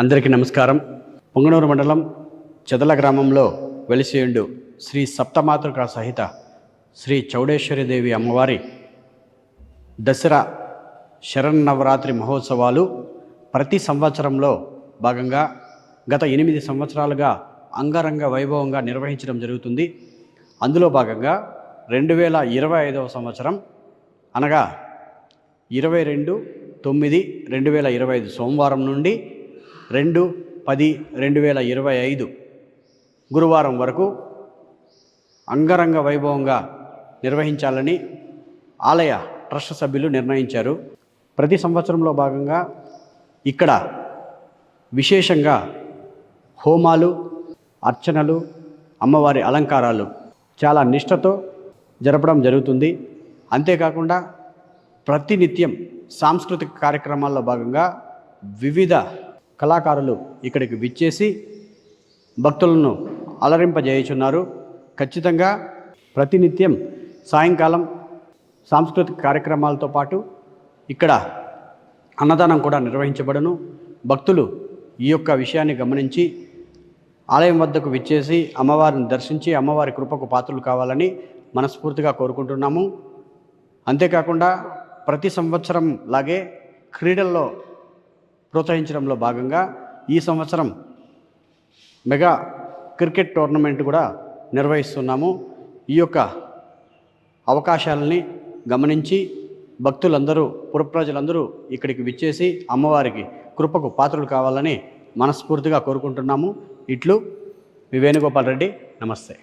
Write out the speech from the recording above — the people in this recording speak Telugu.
అందరికీ నమస్కారం. పొంగనూరు మండలం చెదల గ్రామంలో వెలిసేయుండు శ్రీ సప్తమాతృక సహిత శ్రీ చౌడేశ్వరిదేవి అమ్మవారి దసరా శరన్నవరాత్రి మహోత్సవాలు ప్రతి సంవత్సరంలో భాగంగా గత ఎనిమిది సంవత్సరాలుగా అంగరంగ వైభవంగా నిర్వహించడం జరుగుతుంది. అందులో భాగంగా రెండు వేల ఇరవై ఐదవ సంవత్సరం అనగా ఇరవై రెండు తొమ్మిది రెండు వేల ఇరవై ఐదు సోమవారం నుండి రెండు పది రెండు వేల ఇరవై ఐదు గురువారం వరకు అంగరంగ వైభవంగా నిర్వహించాలని ఆలయ ట్రస్ట్ సభ్యులు నిర్ణయించారు. ప్రతి సంవత్సరంలో భాగంగా ఇక్కడ విశేషంగా హోమాలు అర్చనలు అమ్మవారి అలంకారాలు చాలా నిష్ఠతో జరపడం జరుగుతుంది. అంతేకాకుండా ప్రతినిత్యం సాంస్కృతిక కార్యక్రమాల్లో భాగంగా వివిధ కళాకారులు ఇక్కడికి విచ్చేసి భక్తులను అలరింపజేయుచున్నారు. ఖచ్చితంగా ప్రతినిత్యం సాయంకాలం సాంస్కృతిక కార్యక్రమాలతో పాటు ఇక్కడ అన్నదానం కూడా నిర్వహించబడును. భక్తులు ఈ యొక్క విషయాన్ని గమనించి ఆలయం వద్దకు విచ్చేసి అమ్మవారిని దర్శించి అమ్మవారి కృపకు పాత్రలు కావాలని మనస్ఫూర్తిగా కోరుకుంటున్నాము. అంతేకాకుండా ప్రతి సంవత్సరం లాగే క్రీడల్లో ప్రోత్సహించడంలో భాగంగా ఈ సంవత్సరం మెగా క్రికెట్ టోర్నమెంట్ కూడా నిర్వహిస్తున్నాము. ఈ యొక్క అవకాశాలని గమనించి భక్తులందరూ పురప్రజలందరూ ఇక్కడికి విచ్చేసి అమ్మవారికి కృపకు పాత్రలు కావాలని మనస్ఫూర్తిగా కోరుకుంటున్నాము. ఇట్లు మీ వేణుగోపాల్ రెడ్డి నమస్తే.